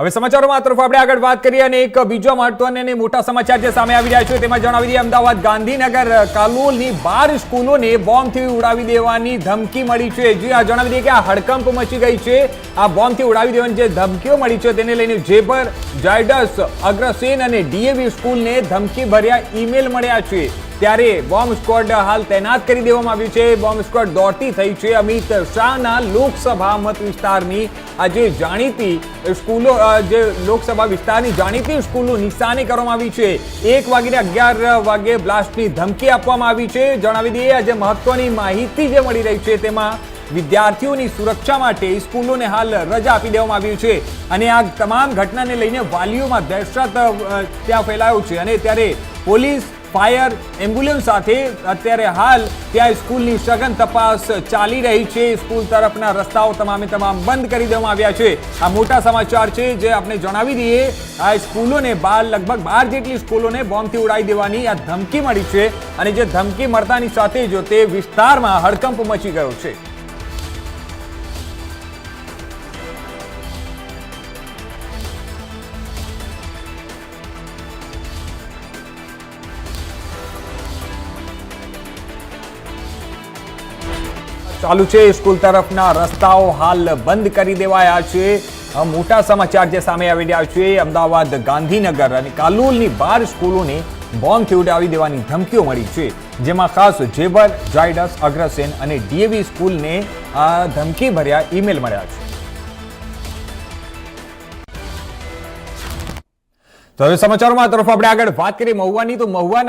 હવે સમાચારોમાં તરફ આપણે આગળ વાત કરીએ અને એક બીજો મહત્વના અને મોટા સમાચાર જે સામે આવી રહ્યા છે તેમાં જણાવી દઈએ, અમદાવાદ ગાંધીનગર કાલોલની બાર સ્કૂલોને બોમ્બથી ઉડાવી દેવાની ધમકી મળી છે. જી આ જણાવી દઈએ કે આ હડકંપ મચી ગઈ છે. આ બોમ્બથી ઉડાવી દેવાની જે ધમકીઓ મળી છે તેને લઈને જેબર, જાયડસ, અગ્રસેન અને ડીએવી સ્કૂલને ધમકી ભર્યા ઈમેલ મળ્યા છે. ત્યારે બોમ્બ સ્ક્વોડ હાલ તૈનાત કરી દેવામાં આવ્યું છે. બોમ્બ સ્ક્વોડ દોડતી થઈ છે. અમિત શાહના લોકસભા મત વિસ્તારની આ જે જાણીતી સ્કૂલો જે લોકસભા વિસ્તારની જાણીતી સ્કૂલો નિશાની કરવામાં આવી છે. એક વાગીને અગિયાર વાગે બ્લાસ્ટની ધમકી આપવામાં આવી છે. જણાવી દઈએ, આજે મહત્વની માહિતી જે મળી રહી છે તેમાં વિદ્યાર્થીઓની સુરક્ષા માટે સ્કૂલોને હાલ રજા આપી દેવામાં આવ્યું છે. અને આ તમામ ઘટનાને લઈને વાલીઓમાં દહેશત ત્યાં ફેલાયો છે. અને ત્યારે પોલીસ ફાયર એમ્બ્યુલન્સ સાથે અત્યારે હાલ ત્યાં સ્કૂલની સઘન તપાસ ચાલી રહી છે. સ્કૂલ તરફના રસ્તાઓ તમામે તમામ બંધ કરી દેવામાં આવ્યા છે. આ મોટા સમાચાર છે જે આપણે જણાવી દઈએ, આ સ્કૂલોને બાર, લગભગ બાર જેટલી સ્કૂલોને બોમ્બથી ઉડાવી દેવાની આ ધમકી મળી છે અને જે ધમકી મળતાની સાથે જો તે વિસ્તારમાં હડકંપ મચી ગયો છે. ચાલુ છે. સ્કૂલ તરફના રસ્તાઓ હાલ બંધ કરી દેવાયા છે. મોટા સમાચાર જે સામે આવી રહ્યા છે, અમદાવાદ, ગાંધીનગર અને કાલોલની બાર સ્કૂલોને બોમ્બથી ઉડાવી દેવાની ધમકીઓ મળી છે. જેમાં ખાસ જેબર જાયડસ અગ્રસેન અને ડીએવી સ્કૂલને આ ધમકી ભર્યા ઈમેલ મળ્યા છે. તો હવે સમાચારોમાં તરફ આપણે આગળ વાત કરીએ. મહુવાની. તો મહુવાના